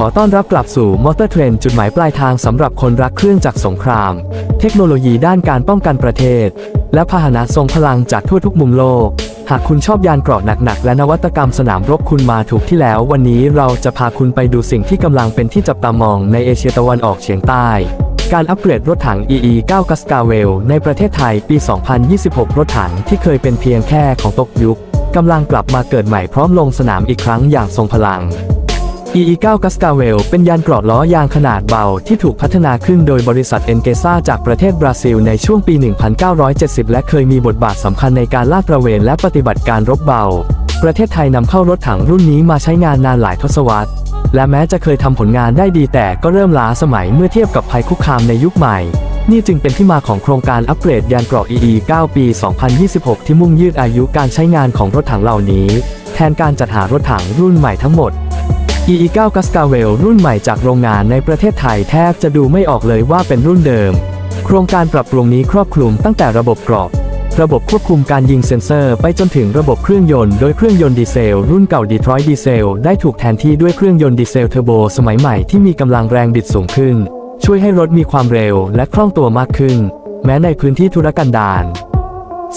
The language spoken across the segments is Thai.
ขอต้อนรับกลับสู่มอเตอร์เทรนจุดหมายปลายทางสำหรับคนรักเครื่องจักรสงคราม เทคโนโลยีด้านการป้องกันประเทศ และพาหนะทรงพลังจากทั่วทุกมุมโลก หากคุณชอบยานเกราะหนักๆ และนวัตกรรมสนามรบคุณมาถูกที่แล้ว วันนี้เราจะพาคุณไปดูสิ่งที่กำลังเป็นที่จับตามองในเอเชียตะวันออกเฉียงใต้การอัปเกรดรถถัง EE9 กัสกาเวลในประเทศไทยปี 2026 รถถังที่เคยเป็นเพียงแค่ของตกยุคกำลังกลับมาเกิดใหม่พร้อมลงสนามอีกครั้งอย่างทรงพลัง EE9 g a s c a v e l เป็นยานเกราะล้อยางขนาดเบา ที่ถูกพัฒนาขึ้นโดยบริษัทเอนเกซ่าจากประเทศบราซิลในช่วงปี 1970 และเคยมีบทบาทสำคัญในการลาดตระเวนและปฏิบัติการรบเบา ประเทศไทยนำเข้ารถถังรุ่นนี้มาใช้งานนานหลายทศวรรษ และแม้จะเคยทำผลงานได้ดีแต่ก็เริ่มล้าสมัยเมื่อเทียบกับภัยคุกคามในยุคใหม่นี่จึงเป็นที่มาของโครงการอัปเกรดยานเกราะ EE 9 ปี 2026 ที่มุ่งยืดอายุการใช้งานของรถถังเหล่านี้ แทนการจัดหารถถังรุ่นใหม่ทั้งหมด EE9 g a s c a v e l รุ่นใหม่จากโรงงานในประเทศไทยแทบจะดูไม่ออกเลยว่าเป็นรุ่นเดิม โครงการปรับปรุงนี้ครอบคลุมตั้งแต่ระบบกรอบ ระบบควบคุมการยิงเซ็นเซอร์ไปจนถึงระบบเครื่องยนต์โดยเครื่องยนต์ดีเซล รุ่นเก่า Detroit Diesel ได้ถูกแทนที่ด้วยเครื่องยนต์ดีเซลเทอร์โบสมัยใหม่ที่มีกำลังแรงบิดสูงขึ้น ช่วยให้รถมีความเร็วและคล่องตัวมากขึ้น แม้ในพื้นที่ธุรกันดาร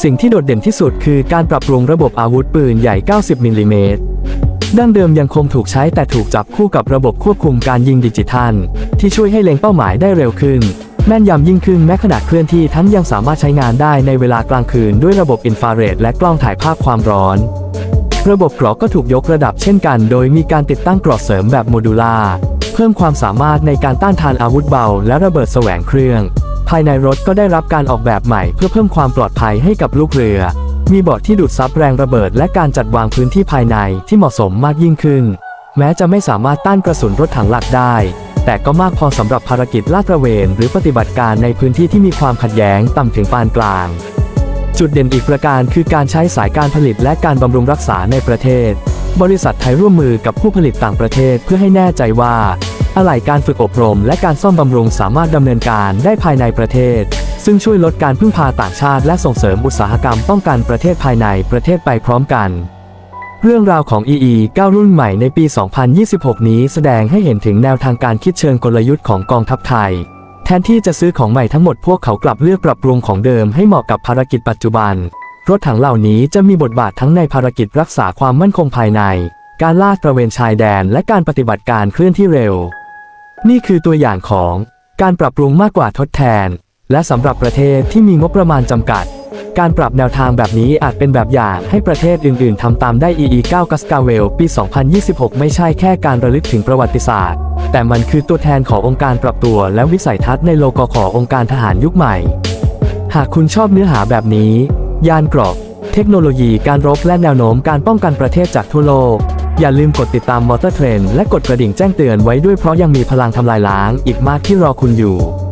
สิ่งที่โดดเด่นที่สุดคือการปรับปรุงระบบอาวุธปืนใหญ่ 90มิลลิเมตร ดั้งเดิมยังคงถูกใช้แต่ถูกจับคู่กับระบบควบคุมการยิงดิจิทัล ที่ช่วยให้เล็งเป้าหมายได้เร็วขึ้น แม่นยำยิ่งขึ้นแม้ขณะเคลื่อนที่ทั้งยังสามารถใช้งานได้ในเวลากลางคืนด้วยระบบอินฟราเรดและกล้องถ่ายภาพความร้อน ระบบเกราะก็ถูกยกระดับเช่นกัน โดยมีการติดตั้งเกราะเสริมแบบโมดูล่าเพิ่มความสามารถในการต้านทานอาวุธเบา และระเบิดแสวงเครื่อง ภายในรถก็ได้รับการออกแบบใหม่เพื่อเพิ่มความปลอดภัยให้กับลูกเรือ มีเบาะที่ดูดซับแรงระเบิด และการจัดวางพื้นที่ภายในที่เหมาะสมมากยิ่งขึ้น แม้จะไม่สามารถต้านกระสุนรถถังหลักได้ แต่ก็มากพอสำหรับภารกิจลาดตระเวน หรือปฏิบัติการในพื้นที่ที่มีความขัดแย้งต่ำถึงปานกลาง จุดเด่นอีกประการคือการใช้สายการผลิตและการบำรุงรักษาในประเทศ บริษัทไทยร่วมมือกับผู้ผลิตต่างประเทศเพื่อให้แน่ใจว่า อะไหล่การฝึกอบรม และการซ่อมบำรุงสามารถดำเนินการได้ภายในประเทศ ซึ่งช่วยลดการพึ่งพาต่างชาติ และส่งเสริมอุตสาหกรรมป้องกันประเทศภายในประเทศไปพร้อมกัน เรื่องราวของ EE 9 รุ่นใหม่ในปี 2026 นี้แสดงให้เห็นถึงแนวทางการคิดเชิงกลยุทธ์ของกองทัพไทย แทนที่จะซื้อของใหม่ทั้งหมดพวกเขากลับเลือกปรับปรุงของเดิมให้เหมาะกับภารกิจปัจจุบัน รถถังเหล่านี้จะมีบทบาททั้งในภารกิจรักษาความมั่นคงภายใน การลาดตระเวนชายแดน และการปฏิบัติการเคลื่อนที่เร็ว นี่คือตัวอย่างของการปรับปรุงมากกว่าทดแทน และสำหรับประเทศที่มีงบประมาณจำกัด การปรับแนวทางแบบนี้อาจเป็นแบบอย่างให้ประเทศอื่น ๆทำตามได้ EE9 g a s c a v e l ปี 2026 ไม่ใช่แค่การระลึกถึงประวัติศาสตร์ แต่มันคือตัวแทนขององค์การปรับตัวและวิสัยทัศน์ในโลกขององค์การทหารยุคใหม่ หากคุณชอบเนื้อหาแบบนี้ ยานเกรอบ เทคโนโลยีการรบและแนวโน้มการป้องกันประเทศจากทั่วโลก อย่าลืมกดติดตามมอเตอร์เทรนและกดกระดิ่งแจ้งเตือนไว้ด้วยเพราะยังมีพลังทำลายล้างอีกมากที่รอคุณอยู่